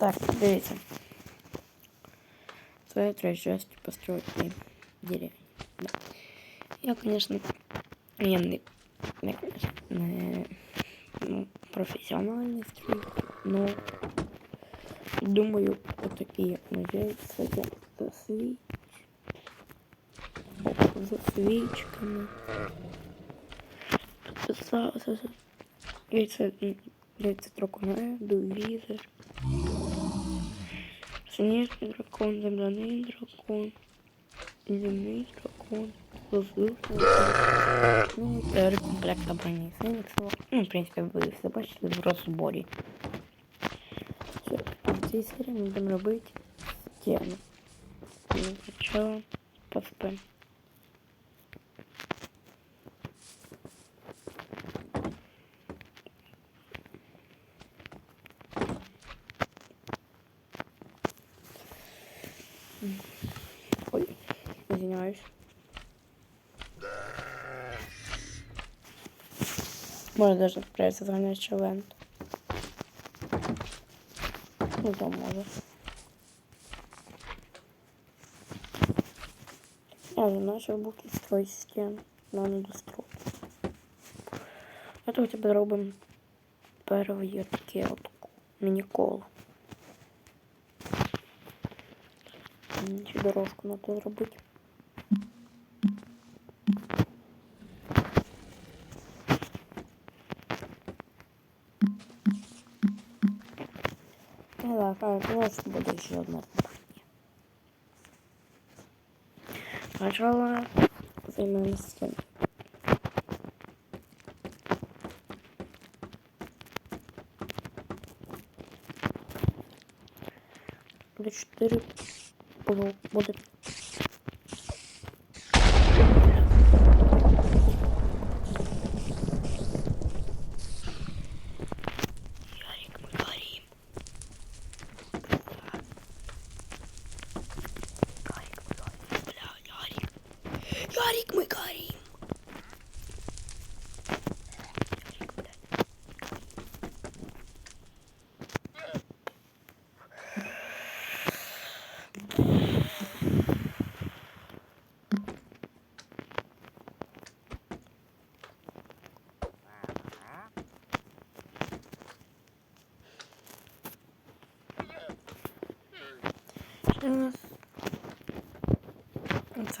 Так, дивіться. Твоя часть построить мне деревню. Да. Я, конечно, я не, не, конечно, не ну, профессиональный стройка, но думаю, вот такие музеи, кстати, за свич, за свічками. За, за, за, яйце, яйце дракона, візер. Синішний дракон, земляний дракон, земний дракон, воздушний дракон. Ну, це рекомплекта броні Феніксова. Ну, в принципі, ви все бачили в розборі. Все, в цій серії ми будемо робити стіну. Ну, Спочатку поспим. Извиняюсь. Можно даже отправиться загонять челент. Ну, там може. Я вже начал буки строить стену, но не достроил. Это у тебя робимо первое таке от міні-коло. Чи дорожку надо зробити. Ну да, так, может буде ще одне питання. Сначала займемося цим. Буде чотири Yarik mi gariyim? Şimdi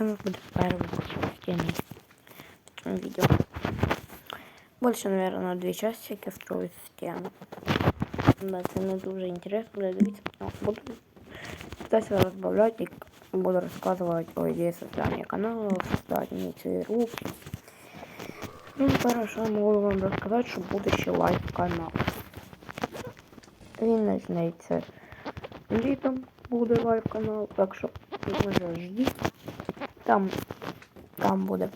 блядь. Сейчас. Это у нас будет первый стены в этом видео. Больше, наверное, на две части, как строить стену. Да, это не дуже интересно буде дивитися. Но Буду пытаться разбавлять и буду рассказывать о идее создания канала, создания цієї рубки. Ну, хорошо, могу вам рассказать, что будущий лайв-канал. Він почнеться літом буде лайв-канал, так що вже ждіть. Там, там буде.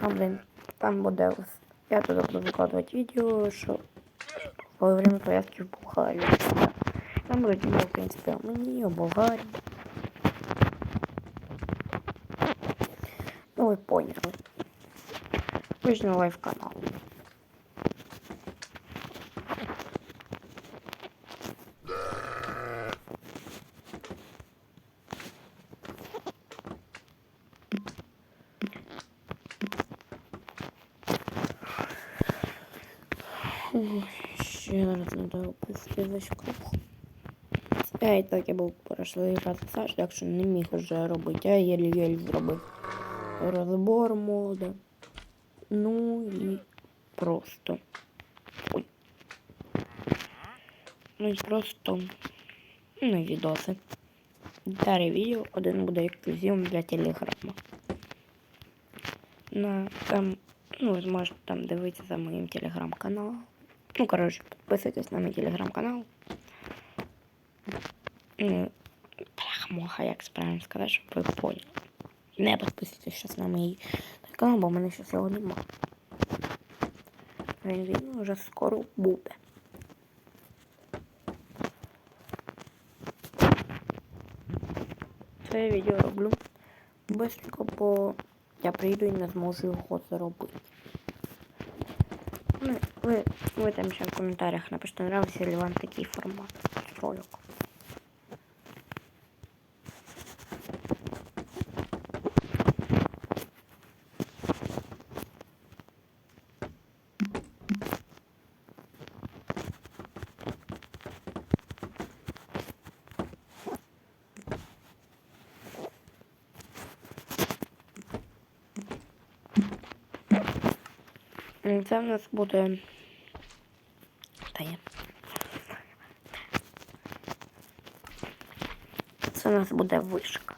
Там, блин, там буде. ось- Я туди буду викладувати відео, що во время поездки в Болгарію. Там будуть відео, в принципі, о мені, о Болгарії. Ну, ви поняли. Вижно лайв-канал. Ой, Ще раз треба опустити весь круг. Я і так я був прошлий раз Саш, так що не міг вже робити. Я єлі-єлі зробив розбор мода. Ну і просто. Ой. Ну і просто. Ну відоси. Далі відео один буде ексклюзивом для телеграма. На там, ну, ви зможете там дивитися за моїм телеграм-каналом. Ну, коротше, підписуйтесь на мій телеграм-канал. Ну, бляха-муха, як правильно сказати, щоб ви поняли. Не підписуйтесь зараз на мій канал, бо в мене зараз його нема. Він, він вже скоро буде. Це я відео роблю быстренько, бо я прийду і не зможу його зробити. Вы, вы там еще в комментариях напишите, нравится ли вам такие форматы роликов. Це в нас буде нас буде вишка.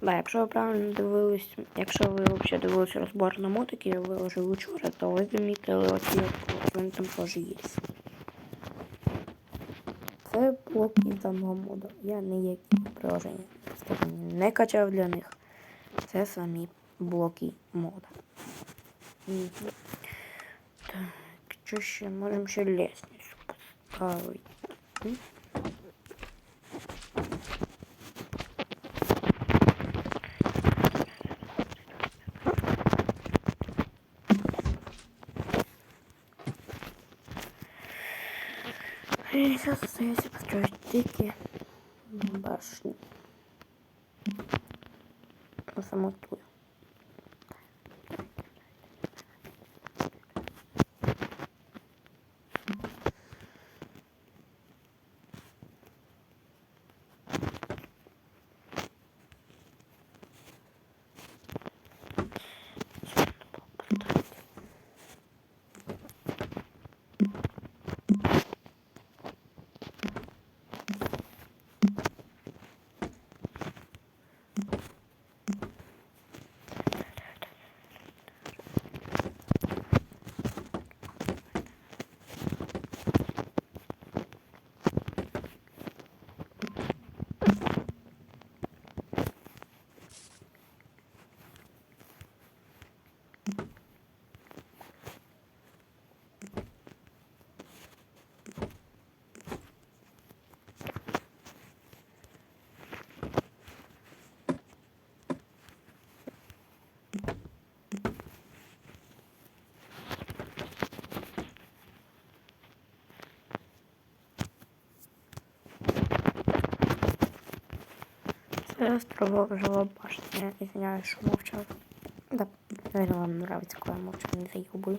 Да, якщо ви правильно дивились, якщо ви взагалі дивилися розбор на мотики, я виложив вчора, то ви замітили оці, він там теж є. Це блоки даного моду. Я ніякі приложення не качав для них. Це самі блоки мода. Так, що ще? Можемо ще лестницю поставити. И сейчас остается построить дикие башни. Ну, саму ту. Це строго башня. Извиняюсь, молчал. Да, наверное, вам нравится, когда я молчу, не заебаю.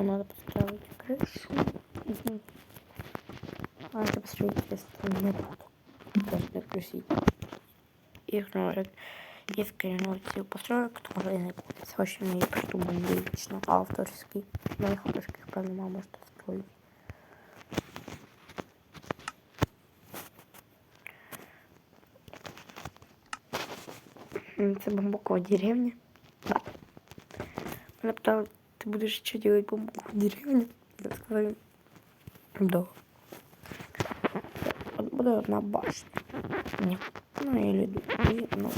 Потом надо построить крышу. Мгм. А это построить, естественно, не буду. Просто накрутить. Их ножик. Из коренных построек будет. Это очень не придуманный лично авторский. Моих авторских, правда, мама может строить. М, Це бамбукова деревня. Да. Мене питали, ти будеш що делать бамбукову деревню? Я сказав, да. От буде одна башня. Ні. Ну, или дві, ну,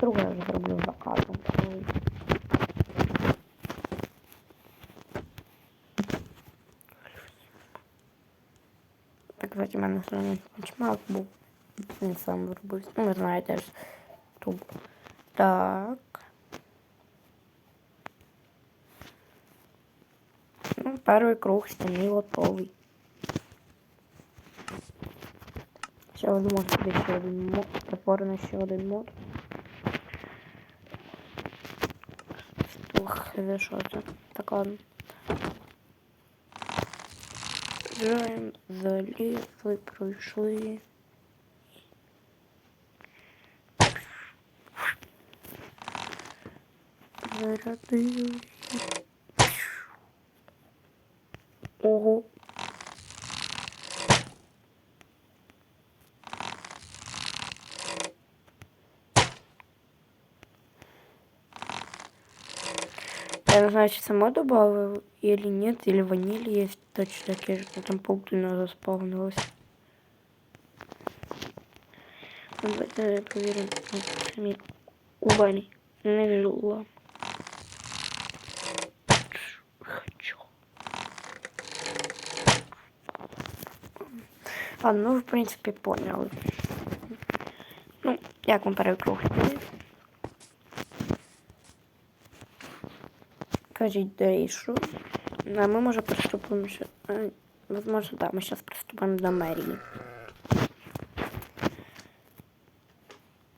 друга я вже зроблю заказом. коли- Так, кстати, у мене сьогодні чмак був. Він сам зробив. Ну, ви знаєте ж. Туб. Так. Ну, перший круг стіни готовий. Ще один може буде ще один мод. Припорно ще один мод. Ух, це що це? Так ладно. Граємо, залізли, пройшли. Зарядили. Ого. Я не знаю, сама добавил или нет, или ваниль есть точно такие же, но там паутина заспавнилась. Ну, Давайте проверим ну, сами губами. Не жила. Ладно, ну в принципі, поняли. Ну, як вам перекрухти? Кажіть, де і що? Ну, а ми може приступимо. Возможно, е, да, ми сейчас приступимо до мерії.